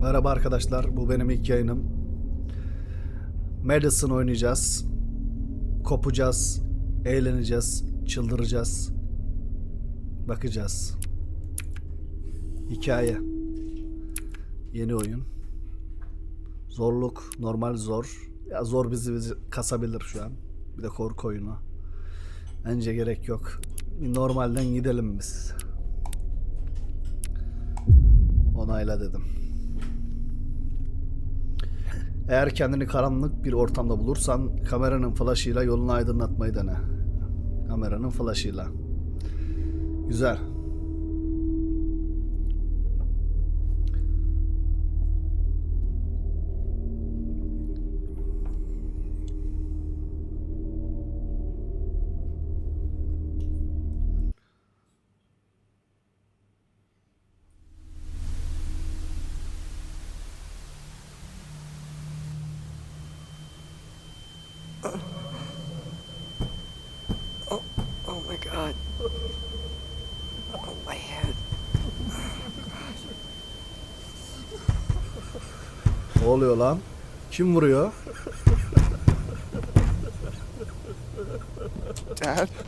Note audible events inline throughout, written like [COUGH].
Merhaba arkadaşlar, bu benim ilk yayınım. Madison oynayacağız. Kopacağız, eğleneceğiz, çıldıracağız. Bakacağız. Hikaye. Yeni oyun. Zorluk, normal zor. Ya zor bizi, bizi kasabilir şu an. Bir de korku oyunu. Bence gerek yok. Bir Normalden gidelim biz. Onayla dedim. Eğer kendini karanlık bir ortamda bulursan kameranın flaşıyla yolunu aydınlatmayı dene. Kameranın flaşıyla. Güzel. Lan? Kim vuruyor? Dad? [LAUGHS]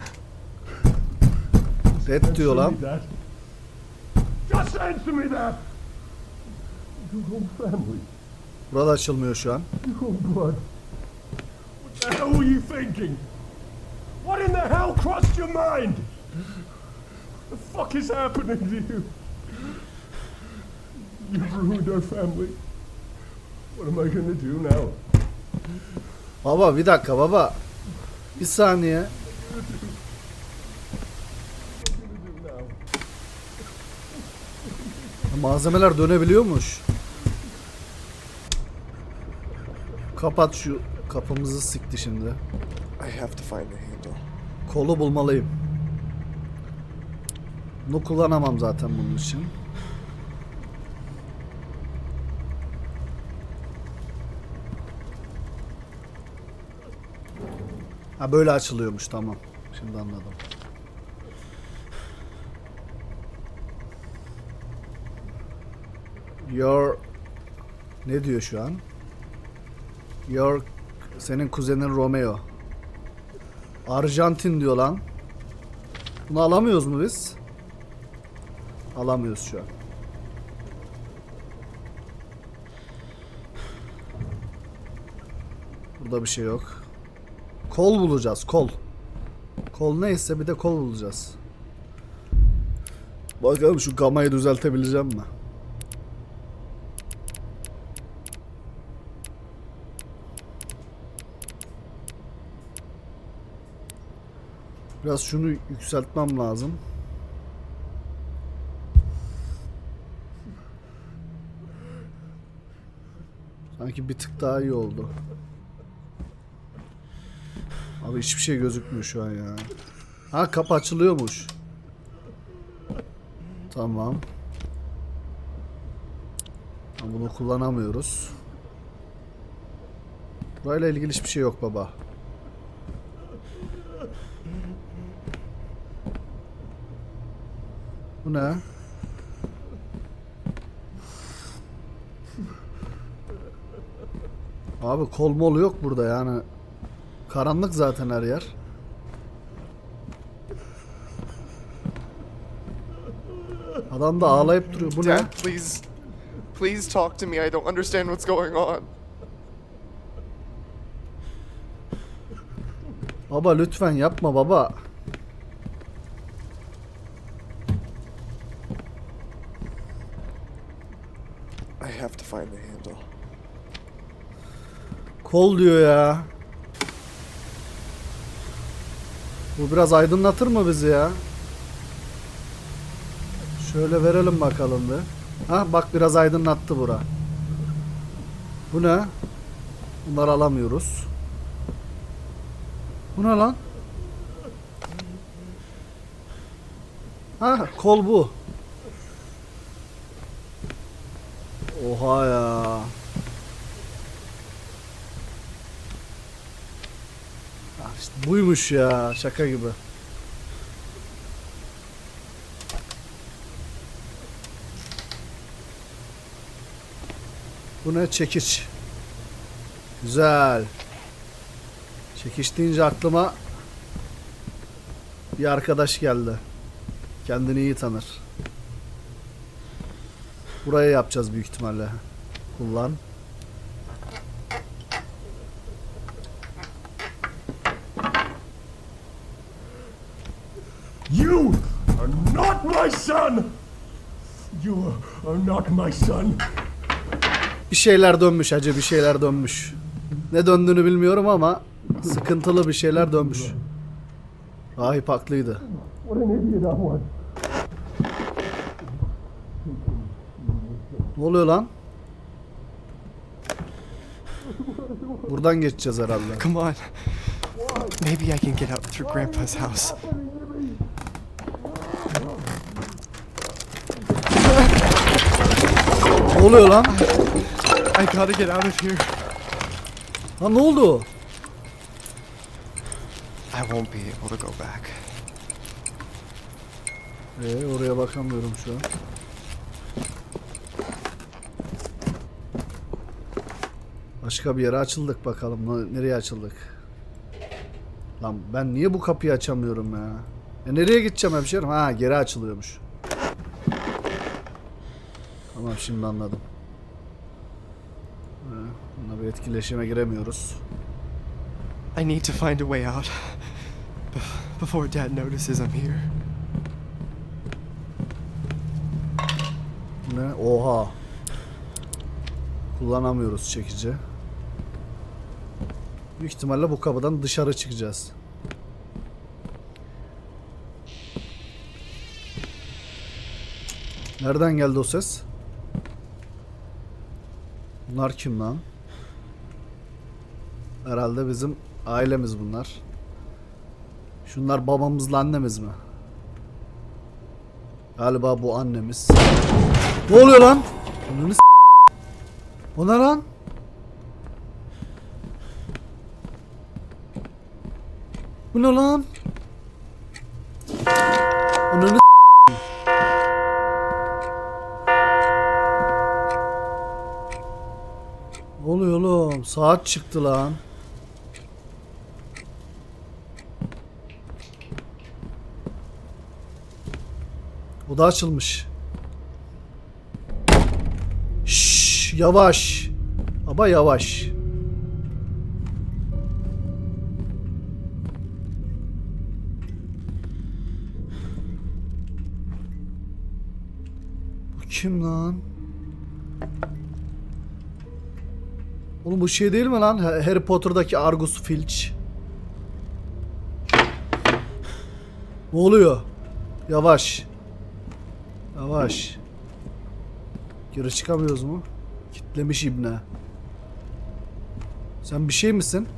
Red diyor lan. Just answer me that. Your whole family, Burada açılmıyor şu an. your blood. What the hell were you thinking? What in the hell crossed your mind? The fuck is happening to you? You've ruined our family. What am I gonna do now? Baba bir dakika baba. Bir saniye. Malzemeler dönebiliyormuş. Kapat şu kapımızı sikti şimdi. I have to find the handle. Kolu bulmalıyım. Bunu kullanamam zaten bunun için. Ha böyle açılıyormuş tamam. Şimdi anladım. Your ne diyor şu an? Your senin kuzenin Romeo. Arjantin diyor lan. Bunu alamıyoruz mu biz? Alamıyoruz şu an. Burada bir şey yok. Kol bulacağız, kol. Kol neyse bir de kol bulacağız. Bakalım şu gamayı düzeltebileceğim mi? Biraz şunu yükseltmem lazım. Sanki bir tık daha iyi oldu. Abi hiçbir şey gözükmüyor şu an ya. Ha kapı açılıyormuş. Tamam. Ama Bunu kullanamıyoruz. Burayla ilgili hiçbir şey yok baba. Bu ne? Abi kol mol yok burada yani. Karanlık zaten her yer. Adam da ağlayıp duruyor. Bu ne? Dad, please. Please talk to me. I don't understand what's going on. Baba lütfen yapma baba. I have to find the handle. Kol diyor ya. Bu biraz aydınlatır mı bizi ya? Şöyle verelim bakalım bir. Ha bak biraz aydınlattı bura. Bu ne? Bunları alamıyoruz. Bu ne lan? Ha kol bu. Oha ya. Ah işte buymuş ya şaka gibi. Bu ne? Çekiç. Güzel. Çekiç deyince aklıma bir arkadaş geldi. Kendini iyi tanır. Buraya yapacağız büyük ihtimalle. Kullan. You are not my son! You are not my son. Bir şeyler dönmüş hacı bir şeyler dönmüş. Ne döndüğünü bilmiyorum ama sıkıntılı bir şeyler dönmüş. Rahip haklıydı. Ne oluyor lan? Buradan geçeceğiz herhalde. Come on. Maybe I can get out through Grandpa's house. Ne oluyor lan? I gotta get out of here. Lan ne oldu? I won't be able to go back. Ee, oraya bakamıyorum şu an. Başka bir yere açıldık bakalım. Ne- Nereye açıldık? Lan ben niye bu kapıyı açamıyorum ya? E nereye gideceğim hemşerim? Ha geri açılıyormuş. Tamam şimdi anladım. Ee, Bununla bir etkileşime giremiyoruz. I need to find a way out. Bef- Before Dad notices I'm here. Ne? Oha. Kullanamıyoruz çekici. Büyük ihtimalle bu kapıdan dışarı çıkacağız. Nereden geldi o ses? Bunlar kim lan? Herhalde bizim ailemiz bunlar. Şunlar babamızla annemiz mi? Galiba bu annemiz. Ne oluyor lan? Ananı O ne lan? Bu ne lan? Saat çıktı lan. O da açılmış. Şşş, yavaş. Ama yavaş. Bu kim lan? Oğlum bu şey değil mi lan? Ha- Harry Potter'daki Argus Filch. Ne oluyor? Yavaş. Yavaş. Geri çıkamıyoruz mu? Kitlemiş ibne. Sen bir şey misin?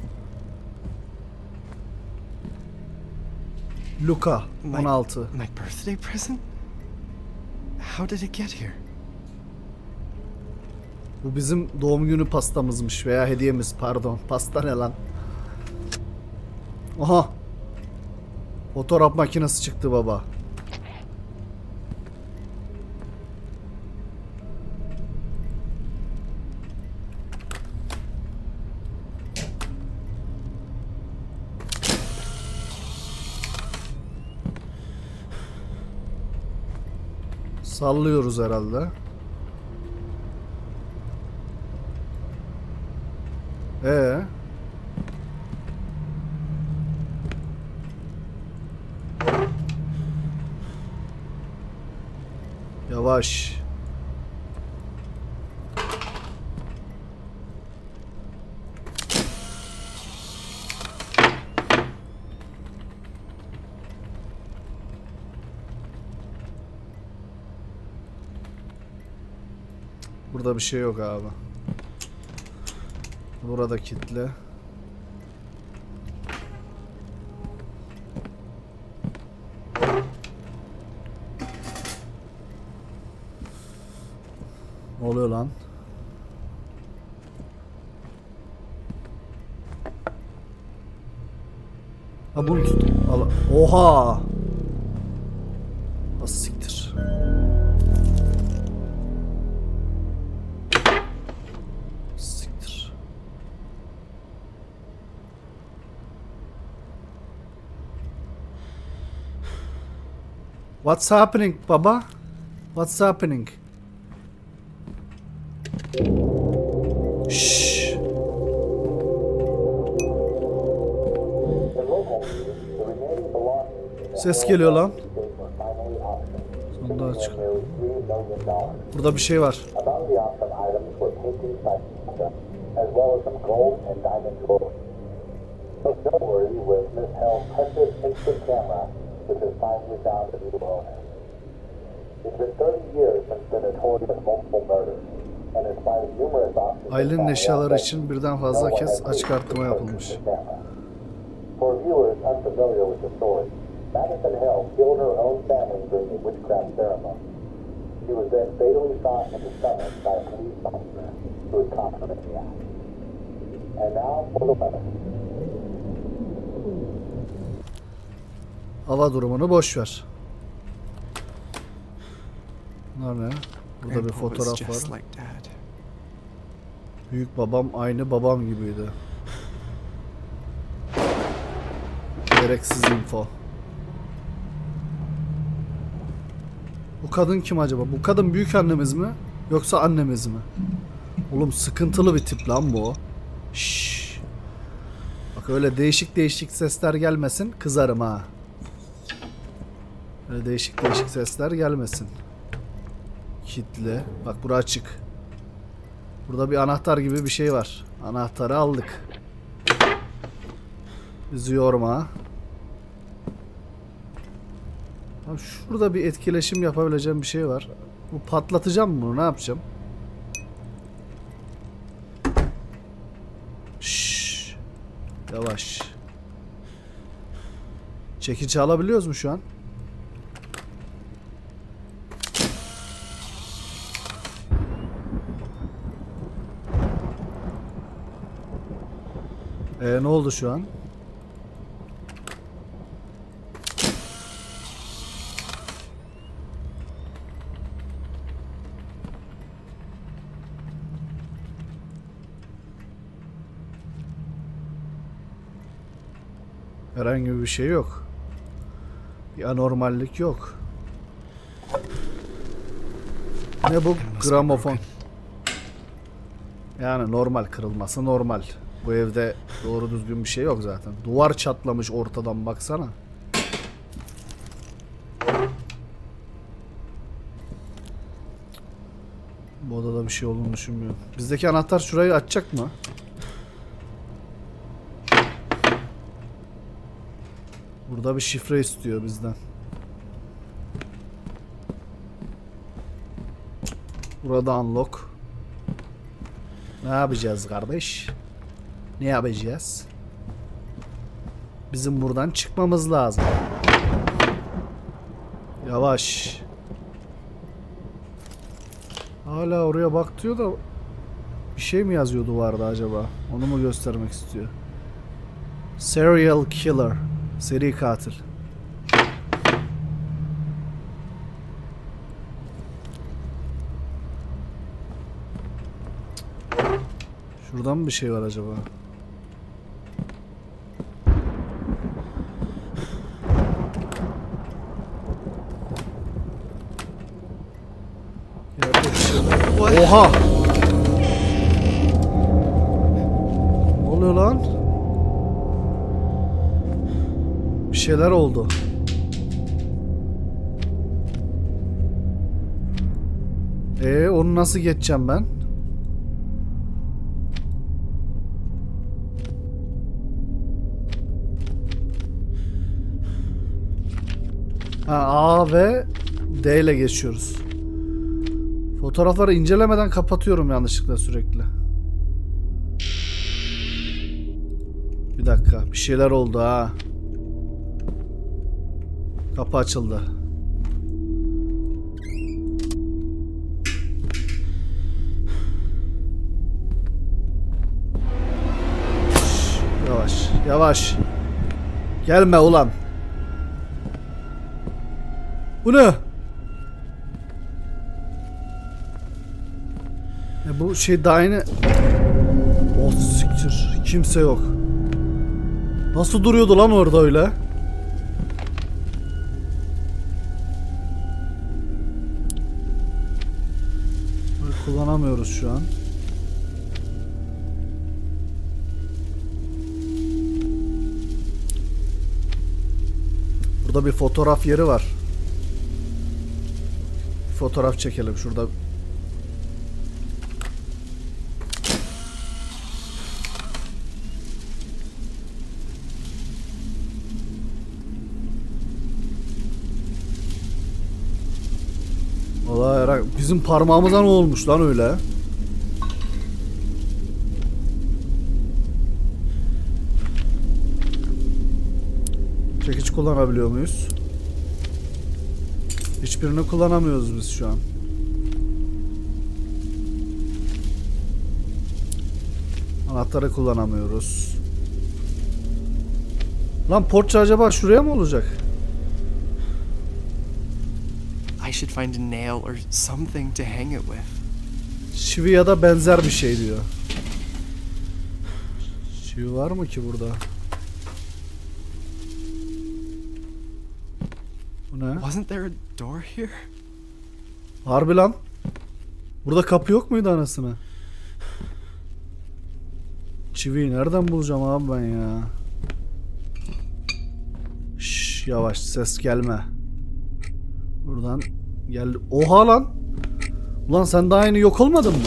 Luka My- 16. My birthday present? How did it get here? Bu bizim doğum günü pastamızmış veya hediyemiz pardon. Pasta ne lan? Aha. Fotoğraf makinesi çıktı baba. Sallıyoruz herhalde. Ee. Yavaş. Burada bir şey yok abi. Burada kitle. oluyor lan? Ha bunu tut. Al. Oha. Nasıl siktir? Siktir. What's happening baba? What's happening? Notorious multiple murders, and in spite of numerous auctions, Ailenin eşyaları için birden fazla kez açık arttırma yapılmış. For viewers unfamiliar with the story, Madison Hell killed her own family during a witchcraft ceremony. She was then fatally shot in the stomach by a police officer who had in the act. And now for the weather. Hava durumunu boş ver. Bunlar ne? Burada bir Grandpa fotoğraf just var. like Dad. Büyük babam aynı babam gibiydi. [SIGHS] Gereksiz info. Bu kadın kim acaba? Bu kadın büyük annemiz mi? Yoksa annemiz mi? Oğlum sıkıntılı bir tip lan bu. Şşş. Bak öyle değişik değişik sesler gelmesin kızarım ha. Öyle değişik değişik sesler gelmesin. Kitle. Bak bura açık. Burada bir anahtar gibi bir şey var. Anahtarı aldık. Bizi yorma. Abi şurada bir etkileşim yapabileceğim bir şey var. Bu patlatacağım mı bunu ne yapacağım? Şşş. Yavaş. Çekici alabiliyoruz mu şu an? Ee, ne oldu şu an? Herhangi bir şey yok. Bir anormallik yok. Ne bu? Gramofon. Yani normal kırılması normal. Bu evde doğru düzgün bir şey yok zaten. Duvar çatlamış ortadan baksana. Bu odada bir şey olduğunu düşünmüyorum. Bizdeki anahtar şurayı açacak mı? Burada bir şifre istiyor bizden. Burada unlock. Ne yapacağız kardeş? Ne yapacağız? Bizim buradan çıkmamız lazım. Yavaş. Hala oraya bak diyor da bir şey mi yazıyor duvarda acaba? Onu mu göstermek istiyor? Serial killer. Seri katil. Şuradan mı bir şey var acaba? Şey. Oha! Şeyler oldu. Ee, onu nasıl geçeceğim ben? Ha, A ve D ile geçiyoruz. Fotoğrafları incelemeden kapatıyorum yanlışlıkla sürekli. Bir dakika, bir şeyler oldu ha. Kapı açıldı. Yavaş, yavaş. Gelme ulan. Bu ne? E bu şey daha yeni... Oh siktir. Kimse yok. Nasıl duruyordu lan orada öyle? Kullanamıyoruz şu an. Burada bir fotoğraf yeri var. Fotoğraf çekelim şurada. Valla bizim parmağımıza ne olmuş lan öyle? Çekiç kullanabiliyor muyuz? Hiçbirini kullanamıyoruz biz şu an. Anahtarı kullanamıyoruz. Lan porça acaba şuraya mı olacak? Should find a nail or something to hang it with. Çivi ya da benzer bir şey diyor. Çivi var mı ki burada? Bu ne? Wasn't there a door here? Harbi lan. Burada kapı yok muydu anasını? Çiviyi nereden bulacağım abi ben ya? Şş, yavaş ses gelme. Buradan gel. Oha lan. Ulan sen daha yeni yok olmadın mı?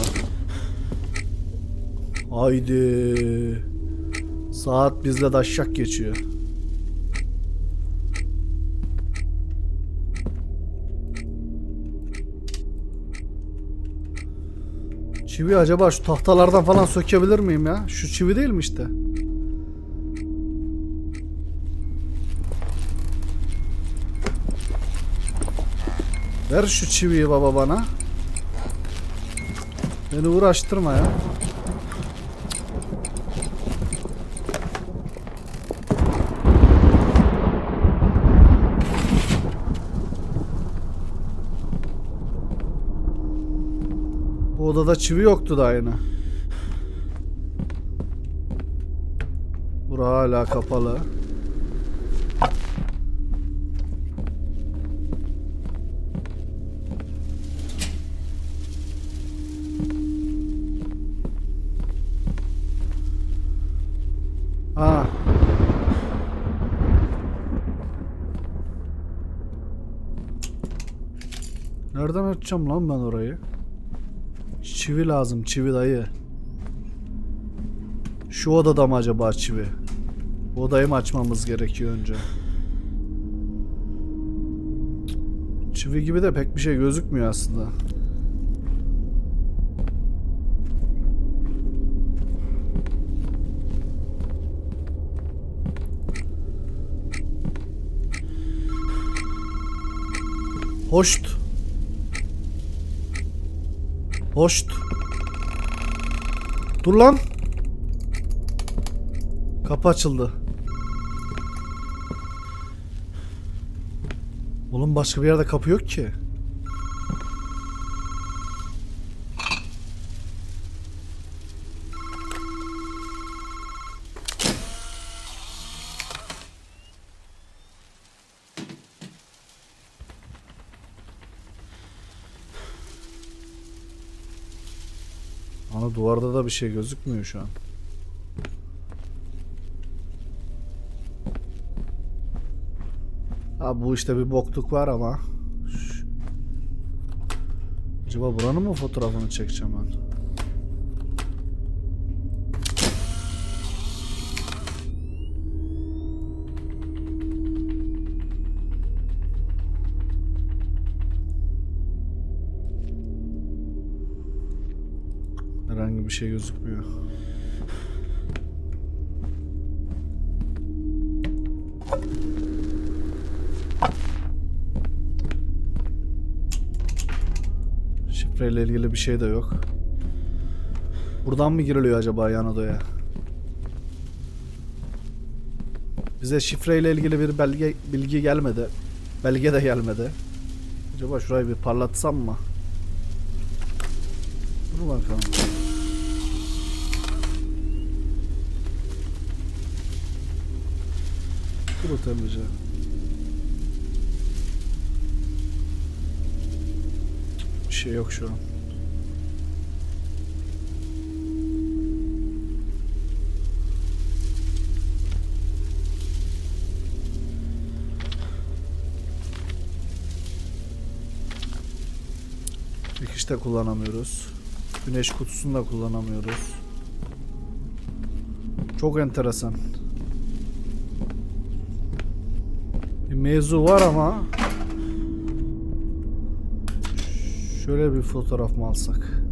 Haydi. Saat bizle daşşak geçiyor. Çivi acaba şu tahtalardan falan sökebilir miyim ya? Şu çivi değil mi işte? Ver şu çiviyi baba bana. Beni uğraştırma ya. Bu odada çivi yoktu da aynı. Bura hala kapalı. Nereden açacağım lan ben orayı? Çivi lazım, çivi dayı. Şu odada mı acaba çivi? Bu odayı mı açmamız gerekiyor önce? Çivi gibi de pek bir şey gözükmüyor aslında. Hoşt. Hoşt. Dur lan. Kapı açıldı. Oğlum başka bir yerde kapı yok ki. Ama duvarda da bir şey gözükmüyor şu an. Abi bu işte bir bokluk var ama. Şş. Acaba buranın mı fotoğrafını çekeceğim ben? Şey gözükmüyor. Şifreyle ilgili bir şey de yok. Buradan mı giriliyor acaba yan? Bize şifreyle ilgili bir belge bilgi gelmedi. Belge de gelmedi. Acaba şurayı bir parlatsam mı? Dur bakalım. kurtarılacağım. Bir şey yok şu an. Dikiş de kullanamıyoruz. Güneş kutusunu da kullanamıyoruz. Çok enteresan. Mevzu var ama Şöyle bir fotoğraf mı alsak?